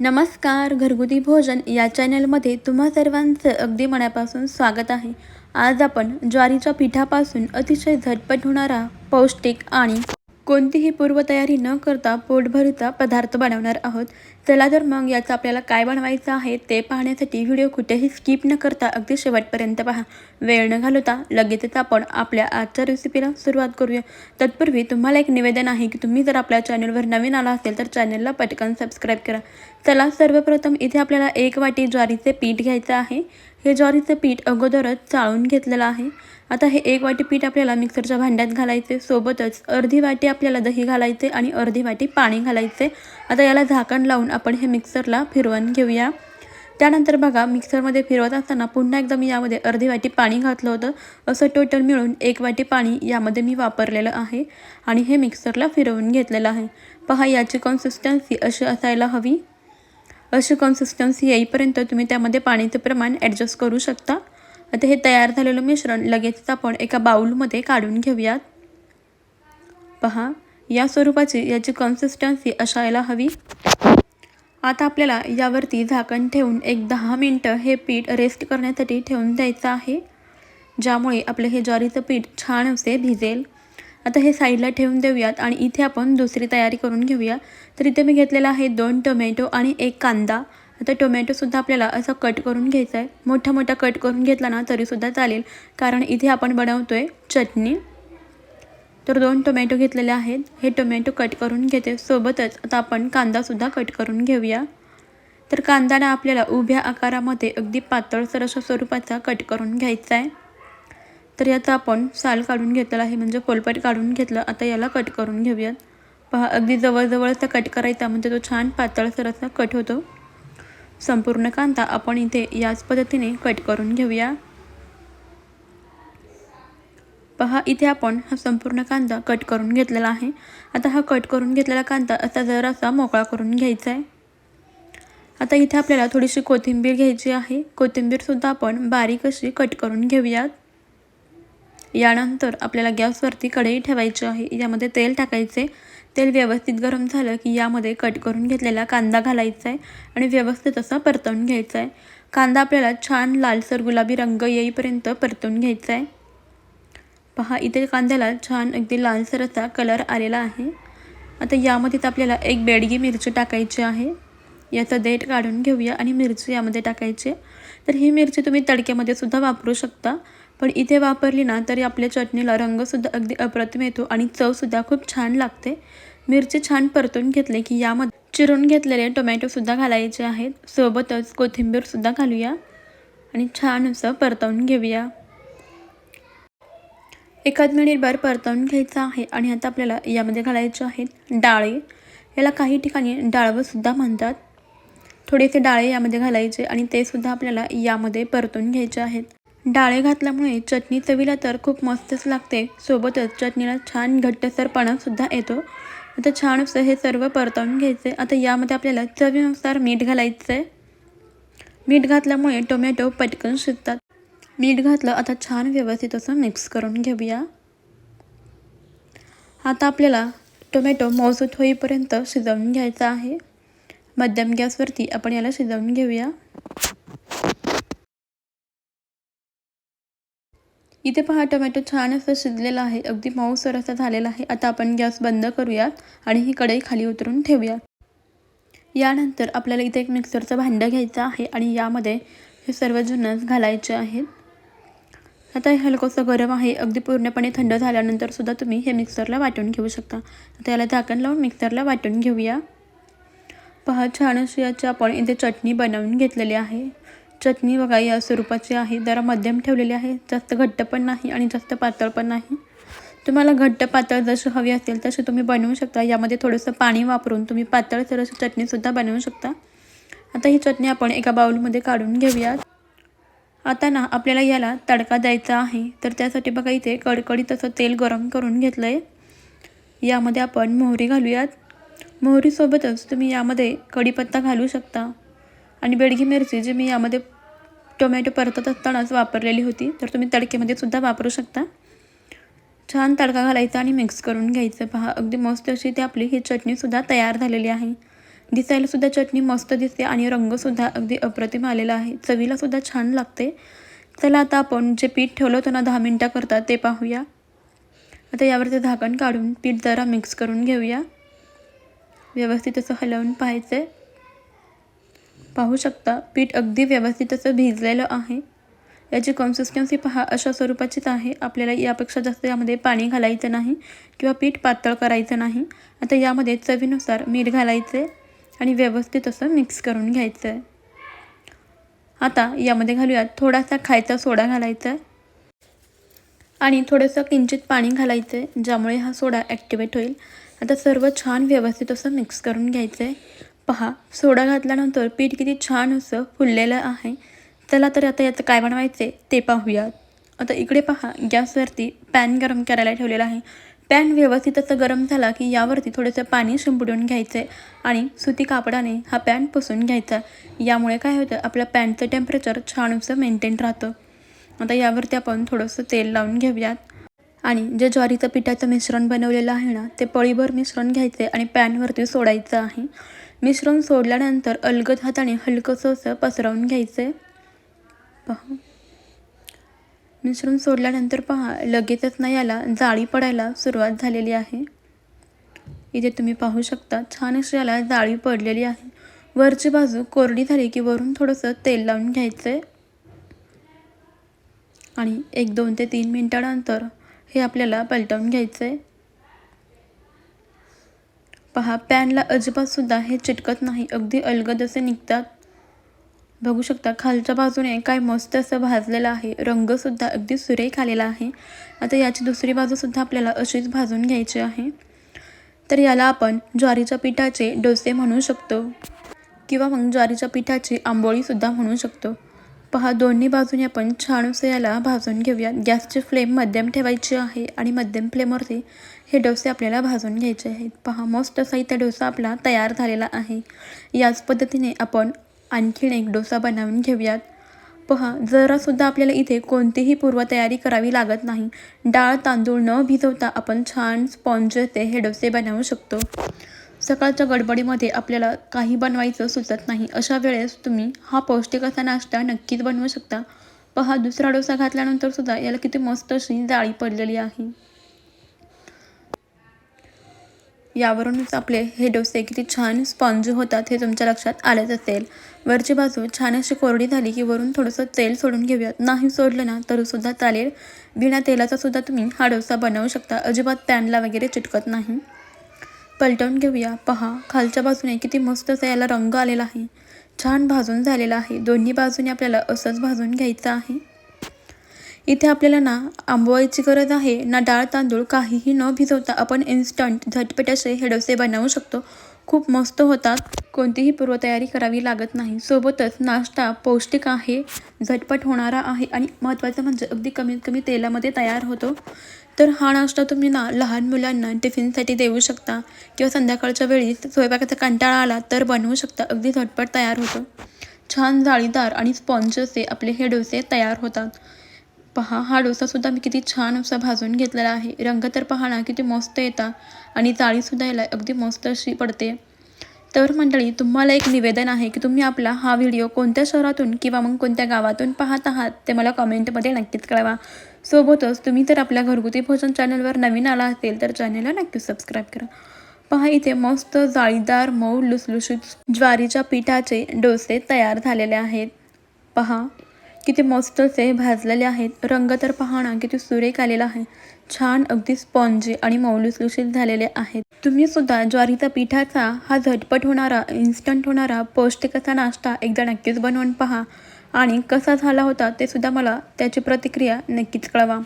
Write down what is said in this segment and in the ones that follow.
नमस्कार घरगुती भोजन या चॅनलमध्ये तुम्हा सर्वांचं अगदी मनापासून स्वागत आहे. आज आपण ज्वारीच्या पिठापासून अतिशय झटपट होणारा पौष्टिक आणि कोणतीही पूर्वतयारी न करता पोटभरीचा पदार्थ बनवणार आहोत. चला तर मग याचं आपल्याला काय बनवायचं आहे ते पाहण्यासाठी व्हिडिओ कुठेही स्किप न करता अगदी शेवटपर्यंत पहा. वेळ न घालवता लगेचच आपण आपल्या आजच्या रेसिपीला सुरुवात करूया. तत्पूर्वी तुम्हाला एक निवेदन आहे की तुम्ही जर आपल्या चॅनलवर नवीन आला असेल तर चॅनलला पटकन सबस्क्राईब करा. चला सर्वप्रथम इथे आपल्याला एक वाटी ज्वारीचे पीठ घ्यायचं आहे. हे ज्वारीचं पीठ अगोदरच चाळून घेतलेलं आहे. आता हे एक वाटी पीठ आपल्याला मिक्सरच्या भांड्यात घालायचे. सोबतच अर्धी वाटी आपल्याला दही घालायचे आणि अर्धी वाटी पाणी घालायचे. आता याला झाकण लावून आपण हे मिक्सरला फिरवून घेऊया. त्यानंतर बघा मिक्सरमध्ये फिरवत असताना पुन्हा एकदा मी यामध्ये अर्धी वाटी पाणी घातलं होतं. असं टोटल मिळून एक वाटी पाणी यामध्ये मी वापरलेलं आहे आणि हे मिक्सरला फिरवून घेतलेलं आहे. पहा याची कन्सिस्टन्सी अशी असायला हवी. अशी कन्सिस्टन्सी येईपर्यंत तुम्ही त्यामध्ये पाण्याचं प्रमाण ॲडजस्ट करू शकता. आता हे तयार झालेलं मिश्रण लगेचच आपण एका बाऊलमध्ये काढून घेऊयात. पहा या स्वरूपाची याची कन्सिस्टन्सी असायला हवी. आता आपल्याला यावरती झाकण ठेवून एक दहा मिनटं हे पीठ रेस्ट करण्यासाठी ठेवून द्यायचं आहे. ज्यामुळे आपलं हे ज्वारीचं पीठ छान असे भिजेल. आता हे साईडला ठेवून देऊयात आणि इथे आपण दुसरी तयारी करून घेऊया. तर इथे मी घेतलेला आहे दोन टोमॅटो आणि एक कांदा. आता टोमॅटोसुद्धा आपल्याला असं कट करून घ्यायचं आहे. मोठा मोठा कट करून घेतला ना तरीसुद्धा चालेल. कारण इथे आपण बनवतो आहे चटणी. तर दोन टोमॅटो घेतलेले आहेत. हे टोमॅटो कट करून घेते. सोबतच आता आपण कांदासुद्धा कट करून घेऊया. तर कांदाला आपल्याला उभ्या आकारामध्ये अगदी पातळसर अशा स्वरूपाचा कट करून घ्यायचा आहे. तर याचा आपण साल काढून घेतलेला आहे. म्हणजे पोलपट काढून घेतलं. आता याला कट करून घेऊयात. पहा अगदी जवळजवळचा कट करायचा. म्हणजे तो छान पातळसर असा कट होतो. संपूर्ण कांदा आपण इथे याच पद्धतीने कट करून घेऊया. पहा इथे आपण हा संपूर्ण कांदा कट करून घेतलेला आहे. आता हा कट करून घेतलेला कांदा असा जरासा मोकळा करून घ्यायचा आहे आता इथे आपल्याला थोडीशी कोथिंबीर घ्यायची आहे. कोथिंबीरसुद्धा आपण बारीक अशी कट करून घेऊयात. यानंतर आपल्याला गॅसवरती कढई ठेवायची आहे. यामध्ये तेल टाकायचे. तेल व्यवस्थित गरम झालं की यामध्ये कट करून घेतलेला कांदा घालायचा आहे आणि व्यवस्थित असा परतवून घ्यायचा आहे. कांदा आपल्याला छान लालसर गुलाबी रंग येईपर्यंत परतवून घ्यायचा आहे. पहा इथे कांद्याला छान अगदी लालसर असा कलर आलेला आहे. आता यामध्येच आपल्याला एक बेडगी मिरची टाकायची आहे. याचा देठ काढून घेऊया आणि मिरची यामध्ये टाकायची तर ही मिरची तुम्ही तडक्यामध्ये सुद्धा वापरू शकता. पण इथे वापरली ना तरी आपल्या चटणीला रंगसुद्धा अगदी अप्रतिम येतो आणि चवसुद्धा खूप छान लागते. मिरची छान परतून घेतले की यामध्ये चिरून घेतलेले टोमॅटोसुद्धा घालायचे आहेत. सोबतच कोथिंबीरसुद्धा घालूया आणि छान असं परतवून घेऊया. एखाद मिनिटभर परतवून घ्यायचं आहे आणि आता आपल्याला यामध्ये घालायचे आहेत डाळे. याला काही ठिकाणी डाळवंसुद्धा म्हणतात. थोडेसे डाळे यामध्ये घालायचे आणि ते सुद्धा आपल्याला यामध्ये परतून घ्यायचे आहेत. डाळे घातल्यामुळे चटणी चवीला तर खूप मस्तच लागते. सोबतच चटणीला छान घट्टसरपणासुद्धा येतो. आता छान असं हे सर्व परतवून घ्यायचं. आता यामध्ये आपल्याला चवीनुसार मीठ घालायचं आहे मीठ घातल्यामुळे टोमॅटो पटकन शिजतात. मीठ घातलं आता छान व्यवस्थित असं मिक्स करून घेऊया. आता आपल्याला टोमॅटो मौसूत होईपर्यंत शिजवून घ्यायचा आहे. मध्यम गॅसवरती आपण याला शिजवून घेऊया. इथे पहा टोमॅटो छान असं शिजलेला आहे. अगदी मऊसर असा झालेला आहे. आता आपण गॅस बंद करूयात आणि ही कढई खाली उतरून ठेवूया यानंतर आपल्याला इथे एक मिक्सरचं भांडं घ्यायचं आहे आणि यामध्ये हे सर्व जुन्नस घालायचे आहेत आता हे हलकंसं गरम आहे. अगदी पूर्णपणे थंड झाल्यानंतर सुद्धा तुम्ही हे मिक्सरला वाटून घेऊ शकता. आता याला झाकण लावून मिक्सरला वाटून घेऊया. पहा छान अशी याची आपण इथे चटणी बनवून घेतलेली आहे. चटणी बघा या स्वरूपाची आहे. जरा मध्यम ठेवलेली आहे. जास्त घट्ट पण नाही आणि जास्त पातळ पण नाही. तुम्हाला घट्ट पातळ जशी हवी असेल तशी तुम्ही बनवू शकता. यामध्ये थोडंसं पाणी वापरून तुम्ही पातळ अशी चटणीसुद्धा बनवू शकता. आता ही चटणी आपण एका बाउलमध्ये काढून घेऊयात. आता ना आपल्याला याला तडका द्यायचा आहे. तर त्यासाठी बघा इथे कडकडीत असं तेल गरम करून घेतलं आहे यामध्ये आपण मोहरी घालूयात. मोहरीसोबतच तुम्ही यामध्ये कढीपत्ता घालू शकता. आणि बेडगी मिरची जी मी यामध्ये टोमॅटो परतत असतानाच वापरलेली होती. तर तुम्ही तडकेमध्ये सुद्धा वापरू शकता. छान तडका घालायचा आणि मिक्स करून घ्यायचं. पहा अगदी मस्त अशी ती आपली ही चटणीसुद्धा तयार झालेली आहे. दिसायलासुद्धा चटणी मस्त दिसते आणि रंगसुद्धा अगदी अप्रतिम आलेला आहे. चवीलासुद्धा छान लागते. चला आता आपण जे पीठ ठेवलं होतं ना दहा मिनटाकरता ते पाहूया. आता यावरचं झाकण काढून पीठ जरा मिक्स करून घेऊया. व्यवस्थित असं हलवून पाहायचं आहे पाहू शकता पीठ अगदी व्यवस्थित असं भिजलेलं आहे. याची कन्सिस्टन्सी पहा अशा स्वरूपाचीच आहे. आपल्याला यापेक्षा जास्त यामध्ये पाणी घालायचं नाही किंवा पीठ पातळ करायचं नाही. आता यामध्ये चवीनुसार मीठ घालायचे आणि व्यवस्थित असं मिक्स करून घ्यायचं आहे आता यामध्ये घालूयात थोडासा खायचा सोडा घालायचा आहे आणि थोडंसं किंचित पाणी घालायचं आहे ज्यामुळे हा सोडा ॲक्टिवेट होईल. आता सर्व छान व्यवस्थित असं मिक्स करून घ्यायचं आहे पहा सोडा घातल्यानंतर पीठ किती छान असं फुललेलं आहे. चला तर आता याचं काय बनवायचे ते पाहूयात. आता इकडे पहा गॅसवरती पॅन गरम करायला ठेवलेला आहे. पॅन व्यवस्थित असं गरम झाला की यावरती थोडंसं पाणी शिंपडून घ्यायचं आहे आणि सुती कापडाने हा पॅन पुसून घ्यायचा. यामुळे काय होतं आपल्या पॅनचं टेम्परेचर छान असं मेंटेन राहतं. आता यावरती आपण थोडंसं तेल लावून घेऊयात. आणि जे ज्वारीचं पिठाचं मिश्रण बनवलेलं आहे ना ते पळीभर मिश्रण घ्यायचं आहे आणि पॅनवरती सोडायचं आहे. मिश्रण सोडल्यानंतर अलगद हाताने हलकंसं असं पसरवून घ्यायचं. आहे पहा. मिश्रण सोडल्यानंतर पहा लगेचच ना याला जाळी पडायला सुरुवात झालेली आहे. इथे तुम्ही पाहू शकता छान अशी याला जाळी पडलेली आहे. वरची बाजू कोरडी झाली की वरून थोडंसं तेल लावून घ्यायचं. आहे आणि एक दोन ते तीन मिनटानंतर हे आपल्याला पलटवून घ्यायचं. आहे पहा पॅनला अजिबातसुद्धा हे चिटकत नाही. अगदी अलगद असे निघतात. बघू शकता खालच्या बाजूने काय मस्त असं भाजलेलं आहे. रंगसुद्धा अगदी सुरेख आलेला आहे. आता याची दुसरी बाजूसुद्धा आपल्याला अशीच भाजून घ्यायची आहे. तर याला आपण ज्वारीच्या पिठाचे डोसे म्हणू शकतो. किंवा मग ज्वारीच्या पिठाची आंबोळीसुद्धा म्हणू शकतो. पहा दोन्ही बाजूने आपण छान असं याला भाजून घेऊया. गॅसची फ्लेम मध्यम ठेवायची आहे आणि मध्यम फ्लेमवरती हे डोसे आपल्याला भाजून घ्यायचे आहेत. पहा मस्त असा इथे डोसा आपला तयार झालेला आहे. याच पद्धतीने आपण आणखीन एक डोसा बनवून घेऊयात. पहा जरासुद्धा आपल्याला इथे कोणतीही पूर्वतयारी करावी लागत नाही. डाळ तांदूळ न भिजवता आपण छान स्पॉन्ज ते हे डोसे बनवू शकतो. सकाळच्या गडबडीमध्ये आपल्याला काही बनवायचं सुचत नाही. अशा वेळेस तुम्ही हा पौष्टिक असा नाश्ता नक्कीच बनवू शकता. पहा दुसरा डोसा घातल्यानंतर सुद्धा याला किती मस्त अशी जाळी पडलेली आहे. यावरूनच आपले हे डोसे किती छान स्पॉन्ज होतात हे तुमच्या लक्षात आलंच असेल. वरची बाजू छान अशी कोरडी झाली की वरून थोडंसं तेल सोडून घेऊयात. नाही सोडलं ना तरीसुद्धा चालेल. बिना तेलाचा सुद्धा तुम्ही हा डोसा बनवू शकता. अजिबात पॅनला वगैरे चिटकत नाही. पलटवून घेऊया. पहा खालच्या बाजूने किती मस्त असा याला रंग आलेला आहे. छान भाजून झालेला आहे. दोन्ही बाजूने आपल्याला असंच भाजून घ्यायचं आहे. इथे आपल्याला ना आंबवायची गरज आहे. ना डाळ तांदूळ काहीही न भिजवता आपण इन्स्टंट झटपट असे हे डोसे बनवू शकतो. खूप मस्त होतात. कोणतीही पूर्वतयारी करावी लागत नाही. सोबतच नाश्ता पौष्टिक आहे झटपट होणारा आहे आणि महत्त्वाचं म्हणजे अगदी कमीत कमी तेलामध्ये तयार होतो. तर हा नाश्ता तुम्ही ना लहान मुलांना टिफिनसाठी देऊ शकता किंवा संध्याकाळच्या वेळी स्वयंपाकाचा कंटाळा आला तर बनवू शकता. अगदी झटपट तयार होतो. छान जाळीदार आणि स्पॉन्ज असे आपले हे डोसे तयार होतात. पहा हा डोसासुद्धा मी किती छान असा भाजून घेतलेला आहे. रंग तर पहा ना किती मस्त येतात आणि जाळीसुद्धा याला अगदी मस्त अशी पडते. तर मंडळी तुम्हाला एक निवेदन आहे की तुम्ही आपला हा व्हिडिओ कोणत्या शहरातून किंवा मग कोणत्या गावातून पाहत आहात ते मला कमेंटमध्ये नक्कीच कळवा. सोबतच तुम्ही तर आपल्या घरगुती भोजन चॅनलवर नवीन आला असेल तर चॅनलला नक्कीच सबस्क्राईब करा. पहा इथे मस्त जाळीदार मऊ लुसलुशीत ज्वारीच्या पिठाचे डोसे तयार झालेले आहेत. पहा. किती मस्त असे भाजलेले आहेत. रंग तर पहा ना किती सुरेख आलेला आहे. छान अगदी स्पॉन्जी आणि मौलुसलुशीत झालेले आहेत. तुम्ही सुद्धा ज्वारीचा पिठाचा हा झटपट होणारा इन्स्टंट होणारा पौष्टिक असा नाश्ता एकदा नक्कीच बनवून पहा. आणि कसा झाला होता ते सुद्धा मला त्याची प्रतिक्रिया नक्कीच कळवा.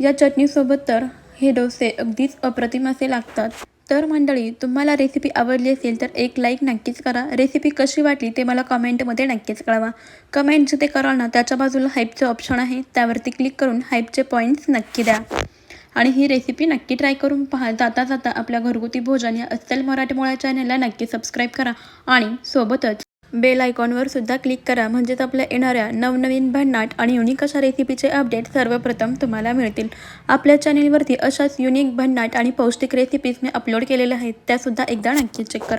या चटणीसोबत तर हे डोसे अगदीच अप्रतिम असे लागतात. तर मंडळी तुम्हाला रेसिपी आवडली असेल तर एक लाईक नक्कीच करा. रेसिपी कशी वाटली ते मला कमेंटमध्ये नक्कीच कळवा. कमेंट जिथे कराल ना त्याच्या बाजूला हाईपचं ऑप्शन आहे. त्यावरती क्लिक करून हाईपचे पॉईंट्स नक्की द्या. आणि ही रेसिपी नक्की ट्राय करून पहा. जाता जाता आपल्या घरगुती भोजन या अस्सल मराठमोळ्या चॅनलला नक्की सबस्क्राईब करा. आणि सोबतच बेल आयकॉनवर सुद्धा क्लिक करा. म्हणजेच आपल्या येणाऱ्या नवनवीन भन्नाट आणि युनिक अशा रेसिपीचे अपडेट सर्वप्रथम तुम्हाला मिळतील. आपल्या चॅनेलवरती अशाच युनिक भन्नाट आणि पौष्टिक रेसिपीज मी अपलोड केलेल्या आहेत त्यासुद्धा एकदा नक्की चेक करा.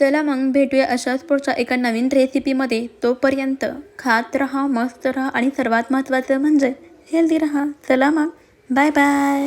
चला मग भेटूया अशाच पुढच्या एका नवीन रेसिपीमध्ये तोपर्यंत खात राहा मस्त राहा आणि सर्वात महत्त्वाचं म्हणजे हेल्दी राहा. चला मग. Bye bye